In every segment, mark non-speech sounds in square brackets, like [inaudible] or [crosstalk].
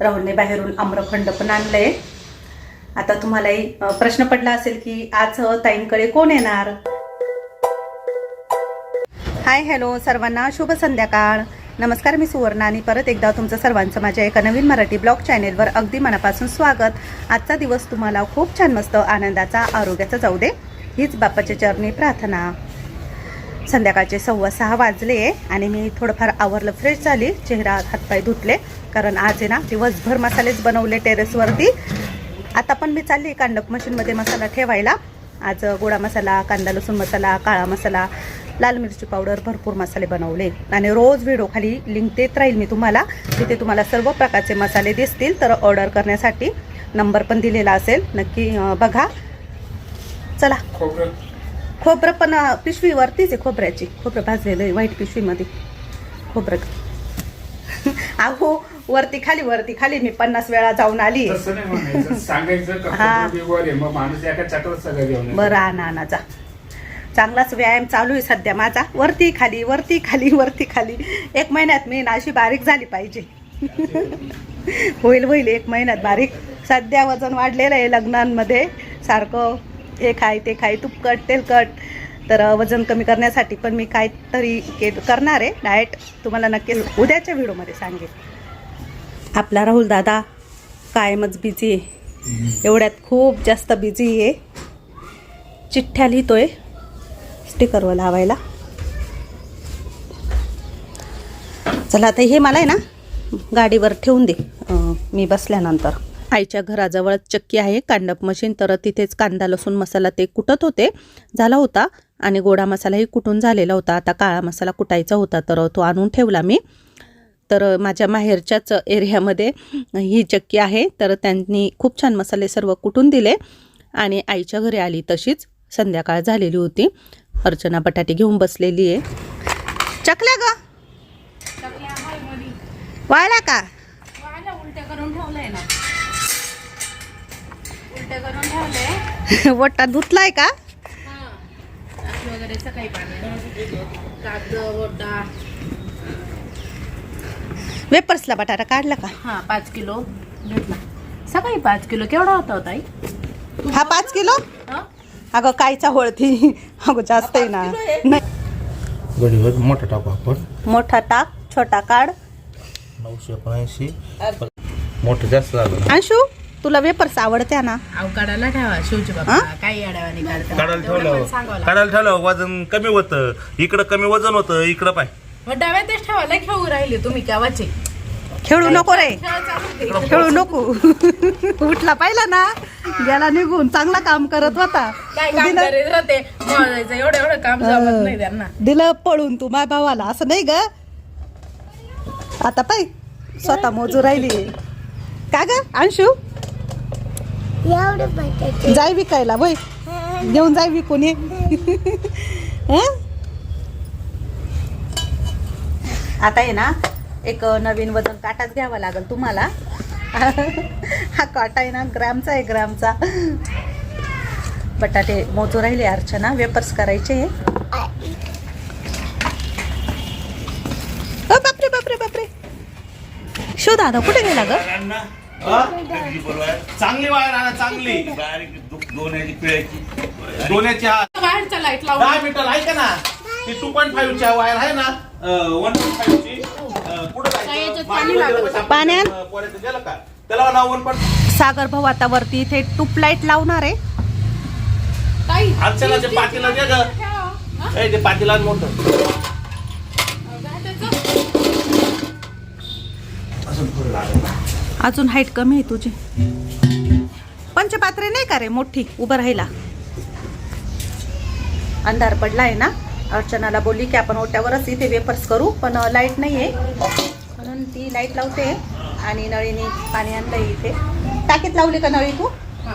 राहुलने बाहेरून आम्रखंड पण आणलंय. आता तुम्हालाही प्रश्न पडला असेल की आज ताईंकडे कोण येणार? हाय हॅलो सर्वांना शुभ संध्याकाळ. नमस्कार मी सुवर्णा आणि परत एकदा तुमचं सर्वांचं माझ्या एका नवीन मराठी ब्लॉग चॅनेलवर अगदी मनापासून स्वागत. आजचा दिवस तुम्हाला खूप छान मस्त आनंदाचा आरोग्याचा जाऊ दे. हीच बाप्पाच्या चरणी प्रार्थना. संध्याकाळचे सव्वा सहा वाजले आणि मी थोडंफार आवरलं फ्रेश झाली चेहरा हातपाय धुतले. कारण आज आहे ना दिवसभर मसालेच बनवले टेरेसवरती आता पण मी चालली कांडप मशीनमध्ये मसाला ठेवायला. आज गोडा मसाला कांदा लसूण मसाला काळा मसाला लाल मिरची पावडर भरपूर मसाले बनवले. आणि रोज व्हिडिओ खाली लिंक देत राहील मी तुम्हाला. तिथे तुम्हाला सर्व प्रकारचे मसाले दिसतील तर ऑर्डर करण्यासाठी नंबर पण दिलेला असेल. नक्की बघा. चला. खोबरं. खोबरं पण पिशवीवरतीच आहे खोबऱ्याची. खोबरं भाजलेलं आहे व्हाईट पिशवीमध्ये. खोबरं. [laughs] अहो वरती खाली वरती खाली मी पन्नास वेळा जाऊन आली. तसं नाही म्हणायचं. सांगायचं का हा. आहे मग माणूस एका चक्रात सगळं घेऊन येतो. बरं आणा आणा जा. चांगलाच व्यायाम चालू आहे सध्या माझा. वरती खाली वरती खाली वरती खाली. एक महिन्यात मी ना अशी बारीक झाली पाहिजे. होईल होईल एक महिन्यात बारीक. सध्या वजन वाढलेलं आहे लग्नांमध्ये. सारखं हे खाय ते खाय तुपकट तेलकट तर वजन कमी करण्यासाठी पण मी काहीतरी के करणार आहे. डाएट तुम्हाला नक्कीच उद्याच्या व्हिडिओमध्ये सांगेन. आपला राहुल दादा कायमच बिझी आहे. एवढ्यात खूप जास्त बिझी आहे. चिठ्ठ्या लिहितोय. स्टिकरवर लावायला. चला आता हे मला आहे ना गाडीवर ठेवून दे. मी बसल्यानंतर. आईच्या घराजवळ चक्की आहे कांडप मशीन तर तिथेच कांदा लसूण मसाला ते कुटत होते. झाला होता आणि गोडा मसालाही कुटून झालेला होता. आता काळा मसाला कुटायचा होता तर तो आणून ठेवला मी. तर माझ्या माहेरच्याच एरियामध्ये ही चक्की आहे. तर त्यांनी खूप छान मसाले सर्व कुटून दिले आणि आईच्या घरी आली तशीच. संध्याकाळ झालेली होती. अर्चना बटाटे घेऊन बसलेली आहे. चकल्या ग. वाळला का? वट्टा धुतलाय का हा रात्री वगैरे सकाळी पाणी कागद ओटा वेपर्सला बटाटा काढला का? हा पाच किलो घेतला. सकाळी पाच किलो केवढा होता होता आई हा पाच किलो? हा? अगं कायचा होळती अगं जास्त आहे ना. नाही. गडीवर मोठा टाकू आपण. मोठा टाक छोटा काढ. नऊशे एकोणऐंशी. मोठं जास्त झालं ना. अंशू तुला वेपर्स आवडत्या ना? अवकाडाला ठेवा शिवची बाबा. हा? काही काढायला काढायला ठेवलं. वजन कमी होतं. इकडं कमी वजन होतं. इकडं पाय. मग डाव्या तेच ठेवायला खेळू राहिले तुम्ही केव्हाचे? खेळू नको रे. खेळ चालू दे. [laughs] खेळू नको. [laughs] उठला पाहिला ना गेला निघून चांगला काम करत होता. काय काम दिलं करीत होते? मळायचं एवढं एवढं काम जमत नाही त्यांना. दिलं पळून तू माझ्या भावाला असं नाही ग. आता पाय स्वतः मोजू राहिली. का ग अंशू? जाय विकायला वय घेऊन जाय विकून ये. हं? [laughs] आता आहे ना एक नवीन वजन काटाच घ्यावा लागेल तुम्हाला. [laughs] हा काटा आहे ना ग्रामचा आहे ग्रामचा. बटाटे मोजू राहिले अर्चना. वेपर्स करायचे बापरे बापरे बापरे. शो दादा कुठे गेला ग? चांगली वायर आणा चांगली. दोन्याची पिळ्याची. दोन्याची दहा ऐका ना? ती टू पॉईंट फाईव्ह ची वायर आहे ना? वन पॉईंट फाईव्ह ची जायचं पाण्यात? अं, पोराचं गेलं का त्याला नाव वन पॉईंट सागर भाऊ आता वरती इथे टूप लाइट लावणार आहे ते दे ग. ए, ते मोठं. अजून हाईट कमी आहे तुझी. पंचपात्रे नाही का रे मोठी? उभं राहिला अंधार पडला आहे ना? अर्चनाला बोलली की आपण ओट्यावरच इथे वेपर्स करू पण लाइट नाही आहे म्हणून ती लाइट लावते आणि नळीने पाणी आणलंय इथे. टाकीत लावली का नळी तू? हा.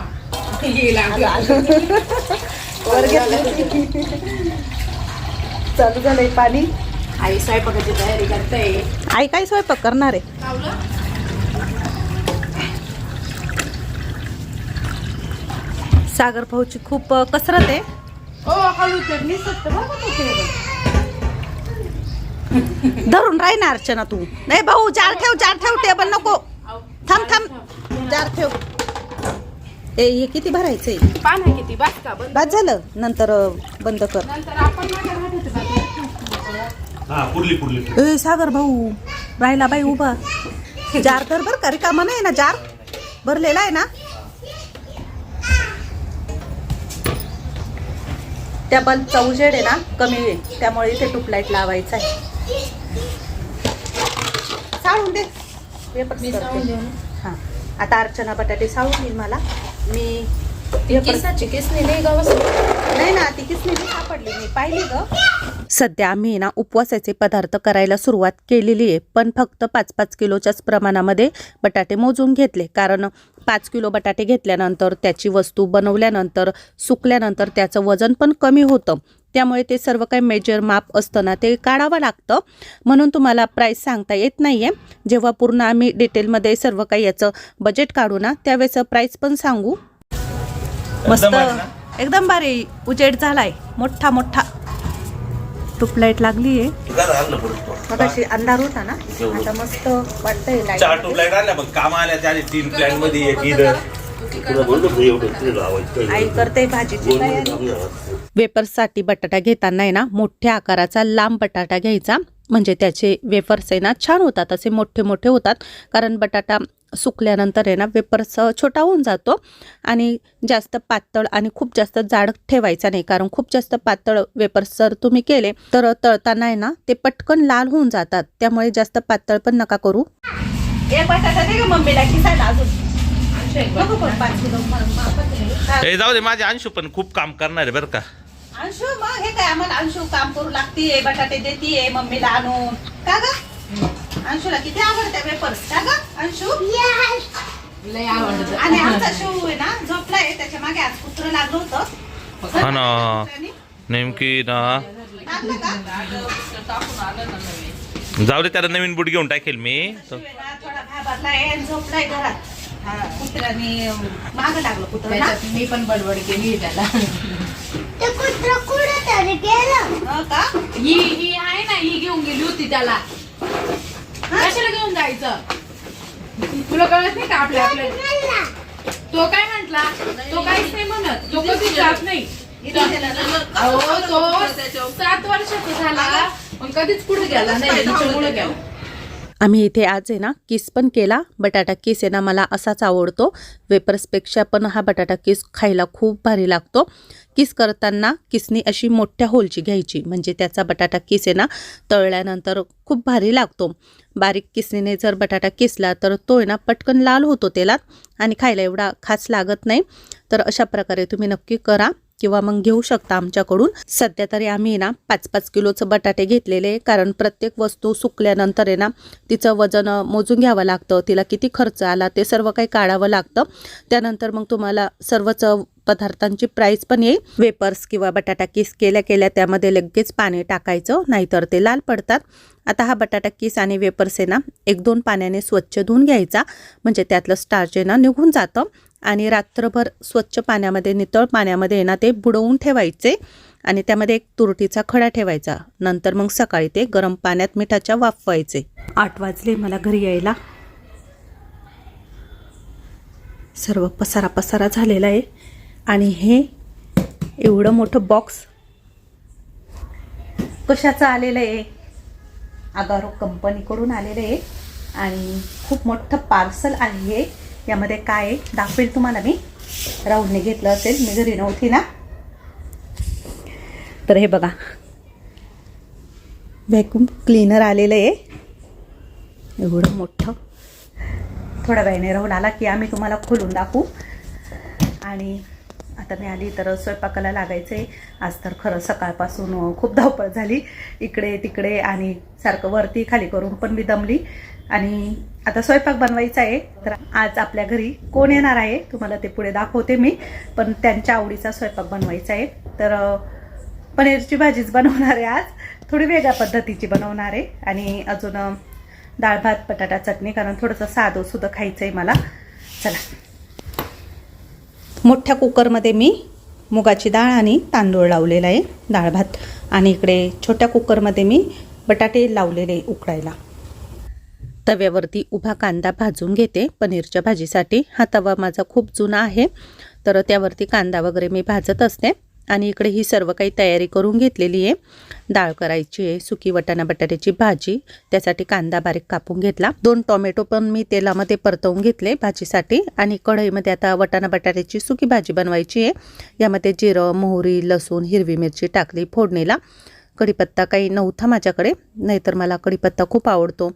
वर चालू झालंय पाणी. आई स्वयंपाकाची तयारी करते. आई काय स्वयंपाक करणार आहे? सागर भाऊची खूप कसरत आहे. [laughs] धरून राही ना अर्चना तू. नाही भाऊ चार ठेव चार ठेव टेबल नको. थांब थांब. चार ठेव. ए हे किती भरायचंय? आहे किती? झालं. नंतर बंद कर. सागर भाऊ राहिला बाई उभा. जार कर बर का. रिकामा नाही ना जार भरलेला आहे ना? त्या बल्बचा उजेड आहे ना कमी आहे त्यामुळे इथे ट्यूबलाईट लावायचा आहे. साळून दे? हा. आता अर्चना बटाटे साळून देईल मला. मी केसाची केसनी नाही गावास नाही ना ती किसनी नाही सापडली मी पाहिली ग. सध्या आम्ही ना उपवासाचे पदार्थ करायला सुरुवात केलेली आहे पण फक्त पाच पाच किलोच्याच प्रमाणामध्ये बटाटे मोजून घेतले. कारण पाच किलो बटाटे घेतल्यानंतर त्याची वस्तू बनवल्यानंतर सुकल्यानंतर त्याचं वजन पण कमी होतं. त्यामुळे ते सर्व काही मेजर माप असतं ना ते काढावं लागतं. म्हणून तुम्हाला प्राईस सांगता येत नाही आहे जेव्हा पूर्ण आम्ही डिटेलमध्ये सर्व काही याचं बजेट काढू ना त्यावेळेस प्राईस पण सांगू. मस्त. एकदम भारी उजेड झालाय. मोठा मोठा. ट्यूबलाईट लागली आहे अशी अंधार होता ना? आता मस्त वाटतंय चार लाइट ट्यूबलाईट आल्या बघ काम आल्या त्या तीन प्लॅनमध्ये एक इथं. आई करते भाजीची तयारी. वेफर्ससाठी बटाटा घेताना आहे ना मोठ्या आकाराचा लांब बटाटा घ्यायचा. म्हणजे त्याचे वेफर्स आहे ना छान होतात असे मोठे मोठे होतात. कारण बटाटा सुकल्यानंतर आहे ना वेफर्स छोटा होऊन जातो आणि जास्त पातळ आणि खूप जास्त जाड ठेवायचा नाही. कारण खूप जास्त पातळ वेफर्स जर तुम्ही केले तर तळताना आहे ना ते पटकन लाल होऊन जातात. त्यामुळे जास्त पातळ पण नका करू. जाऊ दे माझे अंशू पण खूप काम करणार आहे बरं का. अंशू मग हे काय आम्हाला अंशू काम करू लागतीये बटाटे देतीये मम्मीला आणून. का ग? अंशूला किती आवडते वेपर्स का ग अंशू? लय आवडत. आणि आमचा शिव आहे ना झोपलाय त्याच्यामागे आज कुत्र लागलं होतं. हा ना. नेमकी ना. लागलं का? जाऊ दे त्याला नवीन बूट घेऊन टाकेल मी. झोपलाय घरात. कुत्र्यानी माग लागलं कुत्र मी पण बडबड केली त्याला. ते कुत्र कुठे तरी गेलं? का? ही ही आहे ना ही घेऊन गेली होती त्याला. कशाला घेऊन जायचं? तुला कळत नाही का आपल्या आपल्या. तो काय म्हंटला? तो काहीच नाही म्हणत. तो कधीच जात नाही. अहो तो सात वर्षाचा झाला पण कधीच पुढे गेला नाही. हिच्यामुळे गेला. आम्ही इथे आज आहे ना किस पण केला बटाटा किस आहे ना मला असाच आवडतो. वेपर्सपेक्षा पण हा बटाटा किस खायला खूप भारी लागतो. किस करताना किसनी अशी मोठ्या होलची घ्यायची म्हणजे त्याचा बटाटा किस आहे ना तळल्यानंतर खूप भारी लागतो. बारीक किसनीने जर बटाटा किसला तर तो आहे ना पटकन लाल होतो तेलात आणि खायला एवढा खास लागत नाही. तर अशा प्रकारे तुम्ही नक्की करा. किंवा मग घेऊ शकता आमच्याकडून. सध्या तरी आम्ही ना पाच पाच किलोचं बटाटे घेतलेले कारण प्रत्येक वस्तू सुकल्यानंतर आहे ना तिचं वजन मोजून घ्यावं लागतं. तिला किती खर्च आला ते सर्व काही काढावं लागतं. त्यानंतर मग तुम्हाला सर्वच पदार्थांची प्राईस पण येईल. वेपर्स किंवा बटाटा किस केल्या केल्या त्यामध्ये लगेच पाणी टाकायचं नाहीतर ते लाल पडतात. आता हा बटाटा किस आणि वेपर्स आहे ना एक दोन पाण्याने स्वच्छ धुवून घ्यायचा. म्हणजे त्यातलं स्टार्च आहे ना निघून जातं. आणि रात्रभर स्वच्छ पाण्यामध्ये नितळ पाण्यामध्ये आहे ना ते बुडवून ठेवायचे. आणि त्यामध्ये एक तुरटीचा खडा ठेवायचा. नंतर मग सकाळी ते गरम पाण्यात मिठाच्या वाफवायचे. आठ वाजले मला घरी यायला. सर्व पसारा पसारा झालेला आहे. आणि हे एवढं मोठं बॉक्स कशाचं आलेलं आहे? आगारो कंपनीकडून आलेलं आहे आणि खूप मोठं पार्सल आहे हे. यामध्ये काय आहे? दाखवेल तुम्हाला मी. राहुलने घेतलं असेल. मी घरी नव्हती ना. तर हे बघा. व्हॅक्यूम क्लीनर आलेलं आहे. एवढं मोठं. थोड्या वेळाने राहुल आला की आम्ही तुम्हाला खोलून दाखवू. आणि आता मी आली तर स्वयंपाकाला लागायचं आहे आज तर खरं सकाळपासून खूप धावपळ झाली. इकडे तिकडे आणि सारखं वरती खाली करून पण मी दमली. आणि आता स्वयंपाक बनवायचा आहे. तर आज आपल्या घरी कोण येणार आहे? तुम्हाला ते पुढे दाखवते मी. पण त्यांच्या आवडीचा स्वयंपाक बनवायचा आहे. तर पनीरची भाजीच बनवणार आहे आज. थोडी वेगळ्या पद्धतीची बनवणार आहे. आणि अजून डाळ भात बटाटा चटणी कारण थोडंसं साधं सुद्धा खायचं आहे मला. चला. मोठ्या कुकरमध्ये मी मुगाची डाळ आणि तांदूळ लावलेला आहे डाळ भात. आणि इकडे छोट्या कुकरमध्ये मी बटाटे लावलेले उकडायला. तव्यावरती उभा कांदा भाजून घेते. पनीरच्या भाजीसाठी हा तवा माझा खूप जुना आहे. तर त्यावरती कांदा वगैरे मी भाजत असते. आणि इकडे ही सर्व काही तयारी करून घेतलेली आहे. डाळ करायची आहे सुकी वटाणा बटाट्याची भाजी त्यासाठी कांदा बारीक कापून घेतला. दोन टोमॅटो पण मी तेलामध्ये परतवून घेतले भाजीसाठी. आणि कढईमध्ये आता वटाणा बटाट्याची सुकी भाजी बनवायची आहे. यामध्ये जिरं मोहरी लसूण हिरवी मिरची टाकली फोडणीला. कढीपत्ता काही नव्हता माझ्याकडे नाहीतर मला कढीपत्ता खूप आवडतो.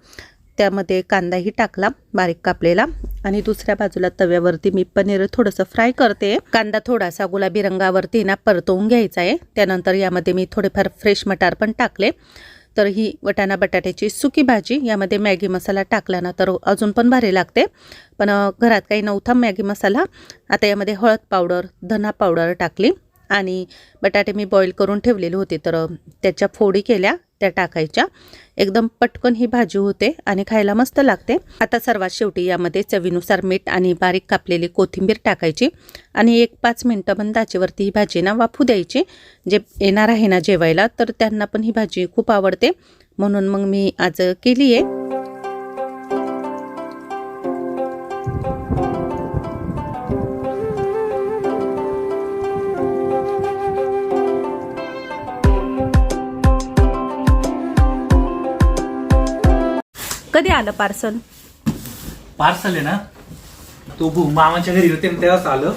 त्यामध्ये कांदाही टाकला बारीक कापलेला. आणि दुसऱ्या बाजूला तव्यावरती मी पनीर थोडंसं फ्राय करते. कांदा थोडासा गुलाबी रंगावरती ना परतवून घ्यायचा आहे. त्यानंतर यामध्ये मी थोडेफार फ्रेश मटार पण टाकले. तर ही वटाणा बटाट्याची सुकी भाजी यामध्ये मॅगी मसाला टाकला ना तर अजून पण भारी लागते. पण घरात काही नव्हता मॅगी मसाला. आता यामध्ये हळद पावडर धना पावडर टाकली. आणि बटाटे मी बॉईल करून ठेवलेले होते तर त्याच्या फोडी केल्या त्या टाकायच्या. एकदम पटकन ही भाजी होते आणि खायला मस्त लागते. आता सर्वात शेवटी यामध्ये चवीनुसार मीठ आणि बारीक कापलेली कोथिंबीर टाकायची आणि एक पाच मिनटं पण दाचेवरती ही भाजी ना वाफू द्यायची. जे येणार आहे ना जेवायला तर त्यांना पण ही भाजी खूप आवडते. म्हणून मग मी आज केली आहे कधी आलं पार्सल? पार्सल आहे ना? तो भू मामाच्या घरी होते ना तेव्हाच आलं.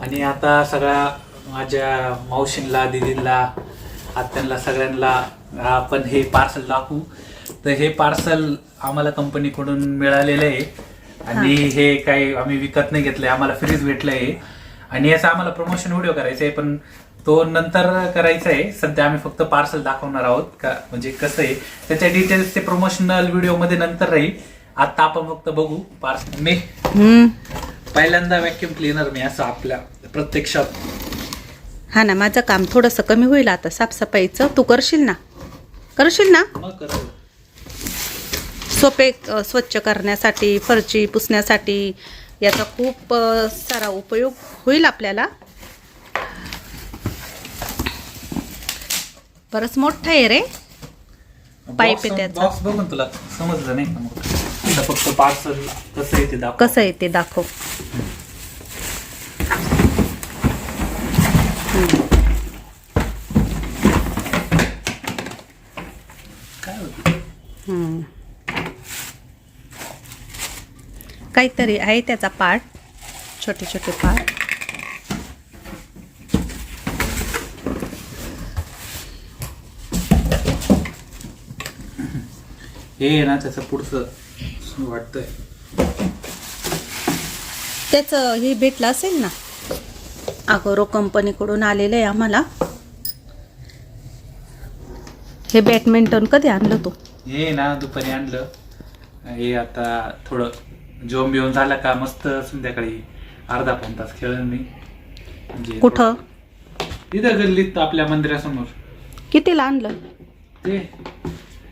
आणि आता सगळ्या माझ्या मावशींला दिदींला आत्यांना सगळ्यांना आपण हे पार्सल दाखवू. तर हे पार्सल आम्हाला कंपनीकडून मिळालेलं आहे. आणि हे. काही आम्ही विकत नाही घेतलंय. आम्हाला फ्रीज भेटलंय. आणि याचा आम्हाला प्रमोशन व्हिडिओ करायचा आहे पण तो नंतर करायचा आहे सध्या आम्ही फक्त पार्सल दाखवणार आहोत. का म्हणजे कसं आहे त्याच्या डिटेल्स ते प्रमोशनल व्हिडिओमध्ये नंतर राहील. आता आपण फक्त बघू पार्सल मी. पहिल्यांदा व्हॅक्युम क्लीनर मी असं आपल्या प्रत्यक्षात. हा ना माझं काम थोडंसं कमी होईल आता. साफसफाईचं. तू करशील ना? करशील ना? मग करावं. सोपे स्वच्छ करण्यासाठी फरची पुसण्यासाठी याचा खूप सारा उपयोग होईल आपल्याला. बरंच मोठं आहे रे. पाईप आहे त्याचा. बॉक्स बघून तुला समजलं नाही का मग? आता फक्त पार्सल कसं आहे ते दाखव. कसं आहे ते दाखव. काय होतं? हम्म. काहीतरी आहे त्याचा पार्ट छोटे छोटे पार्ट हे ना त्याचं पुढचं वाटतंय. त्याचं हे भेटलं असेल ना? अगोरो कंपनीकडून आलेलं आहे आम्हाला. हे बॅडमिंटन कधी आणलं तू? हे ना दुपारी आणलं. हे आता थोडं जेवण बिवून झालं का मस्त संध्याकाळी अर्धा पाऊन तास खेळेन मी. म्हणजे कुठं? इथं गल्लीत आपल्या मंदिरासमोर. कितीला आणलं? ते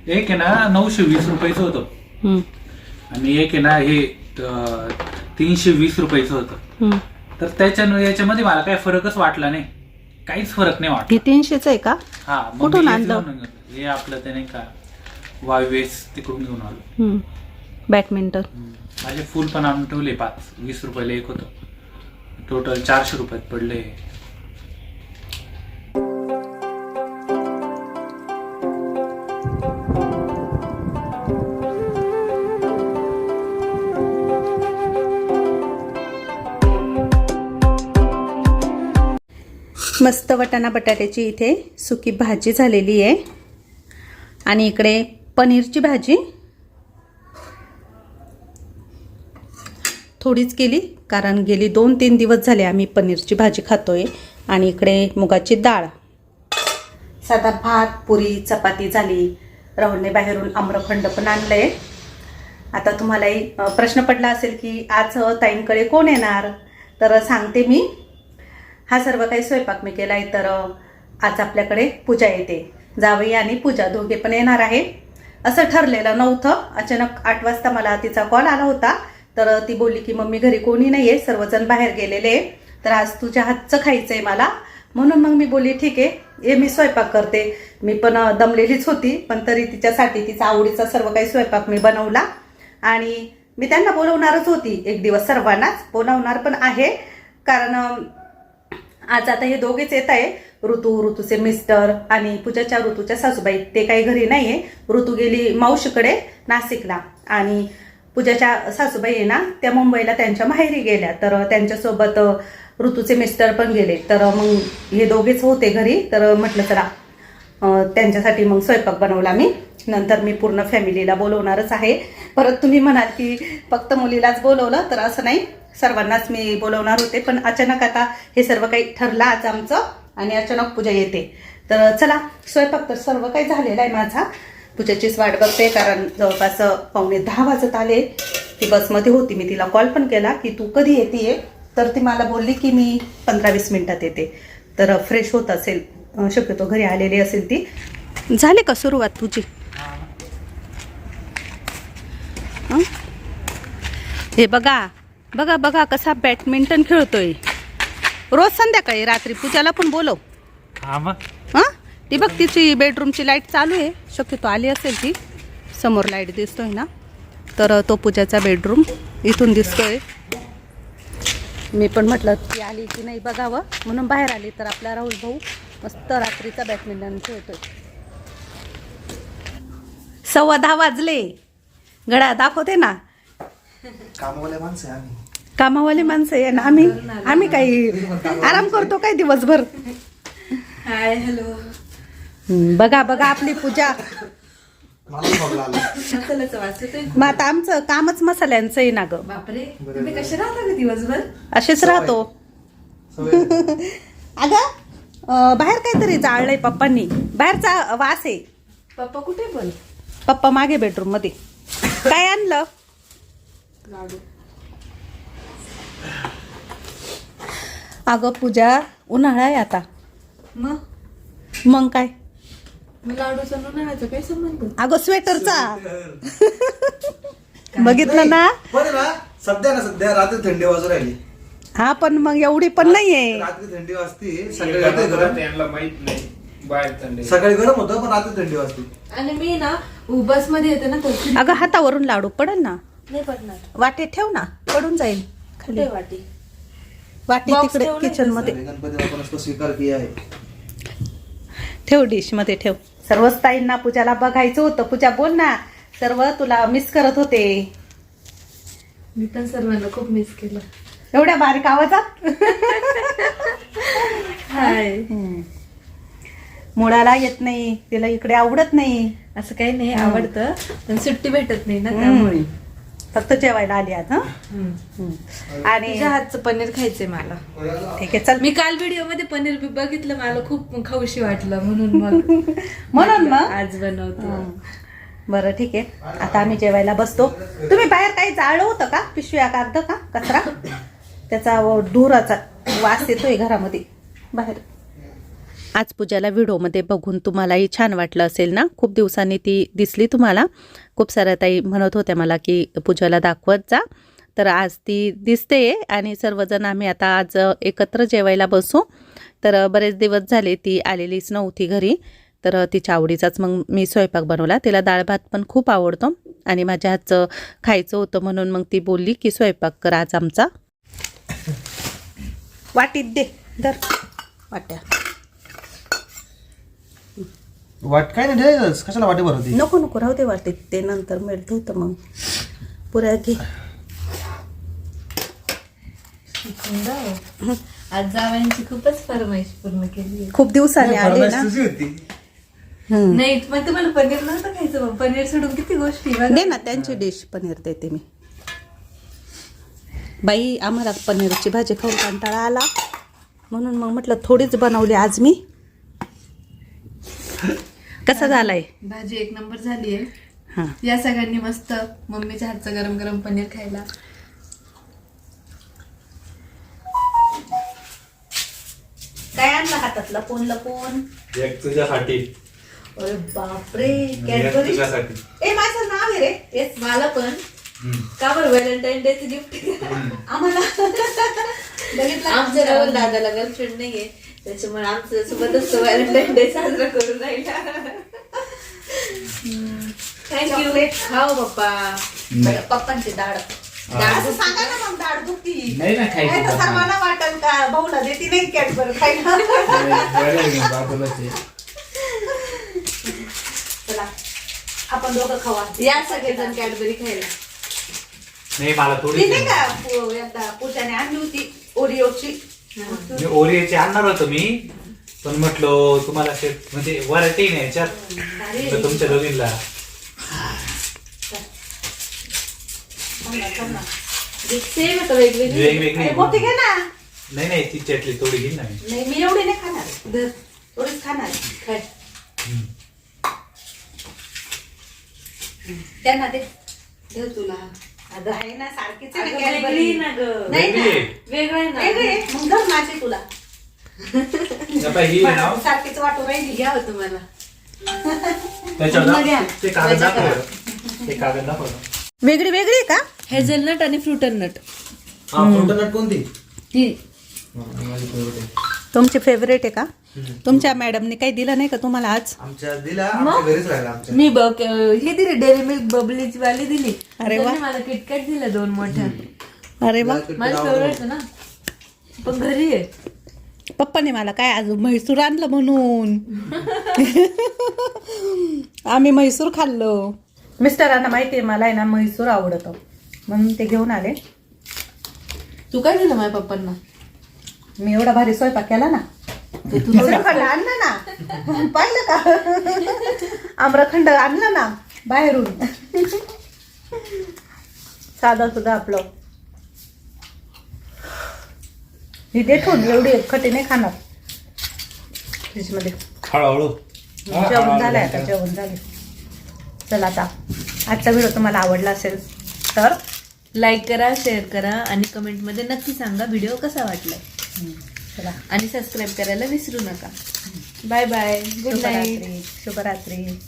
एक आहे ना नऊशे वीस रुपयाचं होतं. हम्म, आणि एक आहे ना हे अं, तीनशे वीस रुपयाचं होतं. हम्म. तर त्याच्या याच्यामध्ये मला काही फरकच वाटला नाही. काहीच फरक नाही वाटला. हे तीनशेच आहे का? हा मग कुठून हेच आणलं? घेऊन. हे आपलं ते नाही का वायवेस तिकडून घेऊन आलो. हम्म. बॅडमिंटन. माझे फुल पण आणून ठेवले पाच वीस रुपयाला एक होतं. टोटल चारशे रुपयात पडले. मस्त वटाणा बटाट्याची इथे सुकी भाजी झालेली आहे. आणि इकडे पनीरची भाजी. थोडीच केली कारण गेली दोन तीन दिवस झाले आम्ही पनीरची भाजी खातोय. आणि इकडे मुगाची डाळ. साधा भात पुरी चपाती झाली. राहुलने बाहेरून आम्रखंड पण आणलंय. आता तुम्हालाही प्रश्न पडला असेल की आज ताईंकडे कोण येणार? तर सांगते मी. हा सर्व काही स्वयंपाक मी केला आहे तर आज आपल्याकडे पूजा येते. जावई आणि पूजा दोघे पण येणार आहे. असं ठरलेलं नव्हतं. अचानक आठ वाजता मला तिचा कॉल आला होता. तर ती बोलली की मम्मी घरी कोणी नाही आहे सर्वजण बाहेर गेलेले आहे. तर आज तुझ्या हातचं खायचं आहे मला. म्हणून मग मी बोलली ठीक आहे हे मी स्वयंपाक करते. मी पण दमलेलीच होती पण तरी तिच्यासाठी तिचा आवडीचा सर्व काही स्वयंपाक मी बनवला. आणि मी त्यांना बोलवणारच होती. एक दिवस सर्वांनाच बोलवणार पण आहे. कारण आज आता हे दोघेच येत आहे. ऋतू ऋतूचे मिस्टर आणि पूजाच्या ऋतूच्या सासूबाई. ते काही घरी नाहीये. ऋतू गेली मावशीकडे नाशिकला. आणि पूजाच्या सासूबाई आहे ना त्या मुंबईला त्यांच्या माहेरी गेल्या. तर त्यांच्यासोबत ऋतूचे मिस्टर पण गेले. तर मग हे दोघेच होते घरी. तर म्हटलं चला त्यांच्यासाठी मग स्वयंपाक बनवला मी. नंतर मी पूर्ण फॅमिलीला बोलवणारच आहे. परत तुम्ही म्हणाल की फक्त मुलीलाच बोलवलं तर असं नाही. सर्वांनाच मी बोलवणार होते पण अचानक आता हे सर्व काही ठरलं आज आमचं आणि अचानक पूजा येते. तर चला स्वयंपाक तर सर्व काही झालेला आहे माझा. पूजाचीच वाट बघते कारण जवळपास पावणे दहा वाजत आले. ती बसमध्ये होती मी तिला कॉल पण केला की तू कधी येते तर ती मला बोलली की मी पंधरा वीस मिनिटात येते. तर फ्रेश होत असेल शक्यतो घरी आलेली असेल ती. झाली का सुरुवात तुझी? हे बघा बघा बघा कसा बॅडमिंटन खेळतोय. रोज संध्याकाळी रात्री पूजाला पण बोलव. हा मग. हां? ती बघ तिची बेडरूमची लाइट चालू आहे. शक्यतो आली असेल ती. समोर लाइट दिसतोय ना. तर तो पूजाचा बेडरूम इथून दिसतोय. मी पण म्हटलं ती आली की नाही बघावं. म्हणून बाहेर आली तर आपला राहुल भाऊ मस्त रात्रीचा बॅडमिंटन खेळतोय. सव्वा दहा वाजले. गडा दाखवते ना. कामवाले माणसं आहे आम्ही. कामावाले माणसं आहे ना आम्ही आम्ही काही आराम करतो काय दिवसभर? Hi hello. बघा बघा आपली पूजा. मला बघला आलं मसाल्याचं वाचतोय मग आता आमचं कामच मसाल्यांचं आहे ना ग. बापरे तुम्ही कसे राहता का दिवसभर? असेच राहतो. [laughs] अगं अं, बाहेर काहीतरी जाळलंय पप्पांनी. बाहेरचा वास आहे. पप्पा कुठे पण? पप्पा मागे बेडरूममध्ये. काय आणलं? लाडू. अगं पूजा उन्हाळा आहे आता. मग? मग काय? मग लाडूचा उन्हाळ्याचा काय संबंध? अगं स्वेटरचा. बघितलं ना? आहे सध्या ना सध्या रात्री थंडी वाजू राहिली. हा पण मग एवढी पण नाहीये. रात्री थंडी वाजते सकाळी गरम. माहीत नाही बाहेर थंडी. सकाळी गरम होतं पण रात्री थंडी वाजते. आणि मी ना बसमध्ये येते ना तर अगं हातावरून लाडू पडेल ना? नाही पडणार. वाटे ठेव ना पडून जाईल खाली. कुठे वाटी? वाटी Box तिकडे ठेवलाय किचनमध्ये. गणपती स्वीकार ठेव डिशमध्ये ठेव. सर्वच ताईंना पूजाला बघायचं होतं. पूजा बोल ना. सर्व तुला मिस करत होते. मी पण सर्वांना खूप मिस केलं. एवढ्या बारीक आवाजात? हाय. हम्म. मुळाला येत नाही. तिला इकडे आवडत नाही. असं काही नाही आवडतं. पण सुट्टी भेटत नाही ना त्यामुळे. फक्त जेवायला आली हं? हम्म. आणि तुझ्या हातचं पनीर खायचंय मला. ठीक आहे चल. मी काल व्हिडिओमध्ये पनीर बी बघितलं मला खूप खाऊशी वाटलं म्हणून मग [laughs] म्हणून मग? आज बनवतो. बरं ठीक आहे. आता आम्ही जेवायला बसतो. तुम्ही बाहेर काही जाळलं होतं का? पिशव्या कागद का? कचरा? त्याचा धुराचा वास येतोय घरामध्ये. बाहेर. आज पूजाला व्हिडिओमध्ये बघून तुम्हालाही छान वाटलं असेल ना? खूप दिवसांनी ती दिसली तुम्हाला. खूप साऱ्या ताई म्हणत होत्या मला की पूजाला दाखवत जा. तर आज ती दिसते आणि सर्वजण आम्ही आता आज एकत्र जेवायला बसू. तर बरेच दिवस झाले ती आलेलीच नव्हती घरी. तर तिच्या आवडीचाच मग मी स्वयंपाक बनवला. तिला डाळ भात पण खूप आवडतो आणि माझ्या हातचं खायचं होतं म्हणून मग ती बोलली की स्वयंपाक कर आज आमचा. वाटीत दे दर वाट्या. वाट काय नाही द्यायचं कशाला वाटे भरवते नको नको राहू दे वाटीत ते नंतर मेल्ट होतं मग. पुऱ्या घे. आज जावयांची खूपच फरमाईश पूर्ण केली आहे. खूप दिवसांनी आले ना. तुझी होती. हम्म. नाही मग तुम्हाला पनीर नव्हतं खायचं पनीर सोडून किती गोष्टी बघा. दे ना त्यांची डिश पनीर देते मी. बाई आम्हाला पनीरची भाजी खाऊन कंटाळा आला. म्हणून मग म्हटलं थोडीच बनवली आज मी. कसा झालाय? भाजी एक नंबर झाली आहे. हां. या सगळ्यांनी मस्त मम्मीच्या हातचं गरम गरम पनीर खायला. काय आणलं हातातला? फोन लपून एक तुझ्यासाठी. अरे बापरे कॅडबरी. ए माझं नाव आहे रे. येस मला पण. का बरं व्हॅलेंटाईन डेचं गिफ्ट? आम्हाला. बघितलं आमच्या दादाला गर्लफ्रेंड नाहीये. त्याच्यामुळे आमचं सोबतच तो व्हॅलेंटाईन डे साजरा करून राहिला. थँक्यू. खाओ पप्पा. नाही. पप्पांची डाळ. असं सांगा ना मग दाढ दुखती नाही ना खायची नाही तर बाबा. सर्वांना वाटेल का भाऊला देती नाही कॅडबर खायला. चला आपण दोघं खावा या सगळेजण कॅडबरी खायला. नाही मला थोडी ती नाही का पु- एकदा पूजाने आणली होती ओरिओची मी ओरियाची आणणार होतो मी. पण म्हटलो तुम्हाला ते म्हणजे व्हरायटी नाही याच्यात. तर तुमच्या दोघींना. सेम आता वेगवेगळी. वेगवेगळी अरे, मोठी घे ना. नाही नाही ती चटली थोडी घेईन ना. मी नाही मी एवढी नाही खाणार. धर. थोडीच खाणार. खाय त्यांना दे. ठेव तुला. अगं आहे ना सारखीच आहे ना कॅडबरी. नाही ना? वेगळी आहे. मग धर माझी तुला. आता ही आहे ना? सारखीच वाटू राहिली. घ्या हो तुम्हाला त्याच्यावर पूर्ण घ्या. दाख- ते कागद मजा दाखव ते कागद दाखव ना. वेगळी वेगळी आहे का? हेझलनट आणि फ्रुटनट. हा फ्रुटनट कोणती? ती हा, माझी favorite आहे. तुमची फेवरेट आहे का? तुमच्या मॅडमने काही दिलं नाही का तुम्हाला आज? आमच्या दिला आमच्या घरीच राहिला आमच्या. मी बघ हे दिली डेअरी मिल्क बबलीची वाली दिली. अरे वा. त्यांनी मला किटकॅट दिलं दोन मोठ्या. अरे वा. माझी. फेवरेट ना. पण घरी आहे. पप्पाने मला काय आज म्हैसूर आणलं म्हणून? आम्ही म्हैसूर खाल्लो. मिस्टरांना माहिती आहे मला आहे ना म्हैसूर आवडतं. म्हणून ते घेऊन आले. तू काय दिलं माझ्या पप्पांना? मी एवढा भारी स्वयंपाक केला ना आम्रखंड आणलं ना. पाहिलं का? आम्रखंड आणलं ना बाहेरून. साधा सुद्धा आपलं. ही देठून एवढी खटी नाही खाणार. फ्रीजमध्ये. हळूहळू. जेवण झालंय आता जेवण झाले चला आता आजचा व्हिडिओ तुम्हाला आवडला असेल तर लाईक करा शेअर करा आणि कमेंटमध्ये नक्की सांगा व्हिडिओ कसा वाटलाय. चला. आणि सबस्क्राईब करायला विसरू नका. बाय बाय गुड नाईट शुभरात्री शुभरात्री.